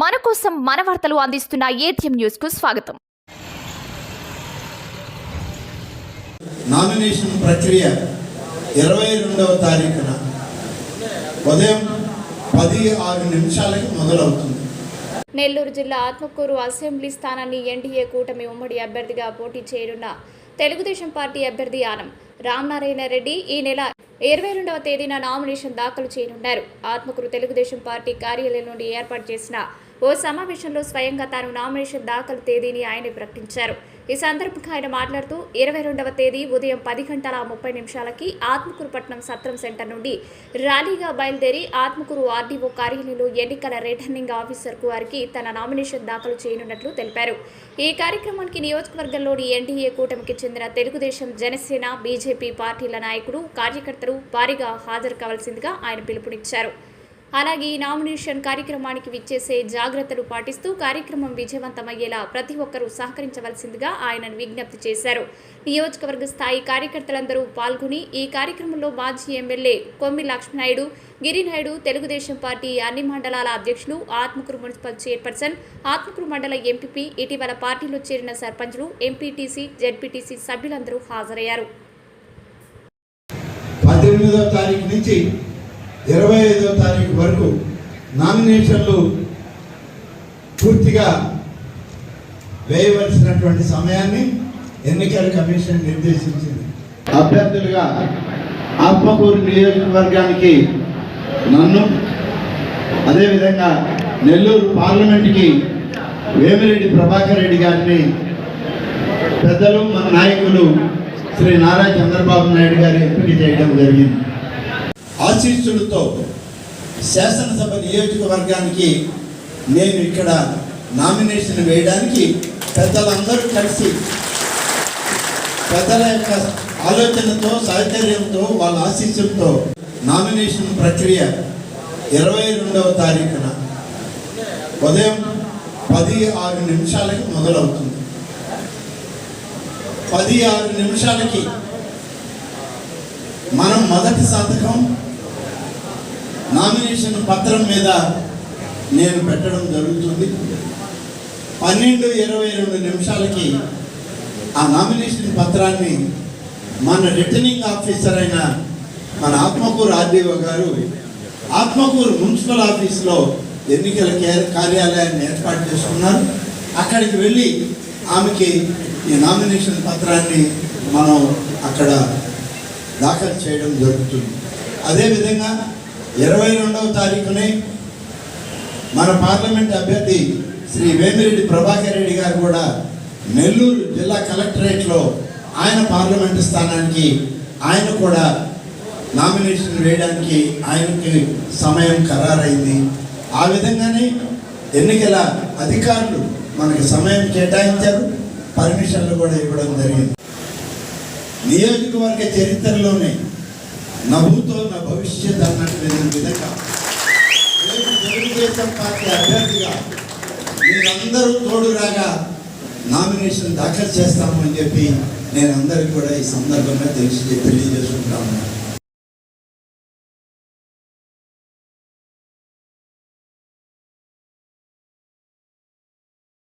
మన కోసం మన వార్తలు అందిస్తున్న ఏటీఎం న్యూస్కు స్వాగతం. నామినేషన్ ప్రక్రియ ఇరవై రెండవ తారీఖున ఉదయం పది ఆరు నిమిషాలకి మొదలవుతుంది. నెల్లూరు జిల్లా ఆత్మకూరు అసెంబ్లీ స్థానాన్ని ఎన్డీఏ కూటమి ఉమ్మడి అభ్యర్థిగా పోటీ చేయనున్న తెలుగుదేశం పార్టీ అభ్యర్థి ఆనం రామనారాయణ రెడ్డి ఈ నెల ఇరవై రెండవ తేదీన నామినేషన్ దాఖలు చేయనున్నారు. ఆత్మకూరు తెలుగుదేశం పార్టీ కార్యాలయం నుండి ఏర్పాటు చేసిన ఓ సమావేశంలో స్వయంగా తాను నామినేషన్ దాఖలు తేదీని ఆయన ప్రకటించారు. ఈ సందర్భంగా ఆయన మాట్లాడుతూ ఇరవై రెండవ తేదీ ఉదయం పది గంటల ముప్పై నిమిషాలకి ఆత్మకూరు పట్నం సత్రం సెంటర్ నుండి ర్యాలీగా బయలుదేరి ఆత్మకూరు ఆర్డీఓ కార్యాలయంలో ఎన్నికల రిటర్నింగ్ ఆఫీసర్కు వారికి తన నామినేషన్ దాఖలు చేయనున్నట్లు తెలిపారు. ఈ కార్యక్రమానికి నియోజకవర్గంలోని ఎన్డీఏ కూటమికి చెందిన తెలుగుదేశం జనసేన బీజేపీ పార్టీల నాయకులు కార్యకర్తలు భారీగా హాజరు కావాల్సిందిగా ఆయన పిలుపునిచ్చారు. అలాగే ఈ నామినేషన్ కార్యక్రమానికి విచ్చేసే జాగ్రత్తలు పాటిస్తూ కార్యక్రమం విజయవంతమయ్యేలా ప్రతి ఒక్కరూ సహకరించవలసిందిగా ఆయన విజ్ఞప్తి చేశారు. నియోజకవర్గ స్థాయి కార్యకర్తలందరూ పాల్గొని ఈ కార్యక్రమంలో మాజీ ఎమ్మెల్యే కొమ్మి లక్ష్మీనాయుడు గిరినాయుడు తెలుగుదేశం పార్టీ అన్ని మండలాల అధ్యక్షులు ఆత్మకూరు మున్సిపల్ చైర్పర్సన్ ఆత్మకూరు మండల ఎంపీపీ ఇటీవల పార్టీలో చేరిన సర్పంచ్లు ఎంపీటీసీ జెడ్పీటీసీ సభ్యులందరూ హాజరయ్యారు. పద్దెనిమిదవ తారీఖు నుంచి ఇరవై ఐదో తారీఖు వరకు నామినేషన్లు పూర్తిగా వేయవలసినటువంటి సమయాన్ని ఎన్నికల కమిషన్ నిర్దేశించింది. అభ్యర్థులుగా ఆత్మకూరు నియోజకవర్గానికి నన్ను అదేవిధంగా నెల్లూరు పార్లమెంట్కి వేమిరెడ్డి ప్రభాకర్ రెడ్డి గారిని పెద్దలు మన నాయకులు శ్రీ నారా చంద్రబాబు నాయుడు గారు ఎంపిక చేయడం జరిగింది. ఆశీస్సులతో శాసనసభ నియోజకవర్గానికి నేను ఇక్కడ నామినేషన్ వేయడానికి పెద్దలందరూ కలిసి పెద్దల యొక్క ఆలోచనతో సహచర్యంతో వాళ్ళ ఆశీస్సులతో నామినేషన్ ప్రక్రియ ఇరవై రెండవ తారీఖున ఉదయం పది ఆరు నిమిషాలకి మొదలవుతుంది. పది ఆరు నిమిషాలకి మనం మొదటి సంతకం నామినేషన్ పత్రం మీద నేను పెట్టడం జరుగుతుంది. పన్నెండు ఇరవై రెండు నిమిషాలకి ఆ నామినేషన్ పత్రాన్ని మన రిటర్నింగ్ ఆఫీసర్ అయిన మన ఆత్మకూరు ఆర్డీఓ గారు ఆత్మకూరు మున్సిపల్ ఆఫీస్లో ఎన్నికల కే- కార్యాలయాన్ని ఏర్పాటు చేసుకున్నారు. అక్కడికి వెళ్ళి ఆమెకి ఈ నామినేషన్ పత్రాన్ని మనం అక్కడ దాఖలు చేయడం జరుగుతుంది. అదేవిధంగా ఇరవై రెండవ తారీఖునే మన పార్లమెంట్ అభ్యర్థి శ్రీ వేమిరెడ్డి ప్రభాకర్ రెడ్డి గారు కూడా నెల్లూరు జిల్లా కలెక్టరేట్లో ఆయన పార్లమెంటు స్థానానికి ఆయన కూడా నామినేషన్ వేయడానికి ఆయనకి సమయం ఖరారైంది. ఆ విధంగానే ఎన్నికల అధికారులు మనకి సమయం కేటాయించారు పర్మిషన్లు కూడా ఇవ్వడం జరిగింది. నియోజకవర్గ చరిత్రలోనే నవ్వుతో నా భవిష్యత్ అన్నటువంటి విధంగా. రేపు తెలుగుదేశం పార్టీ అభ్యర్థిగా మీరందరూ తోడు రాగా నామినేషన్ దాఖలు చేస్తామని చెప్పి నేను అందరికి కూడా ఈ సందర్భంగా తెలిసి తెలియజేసుకుంటా ఉన్నాను.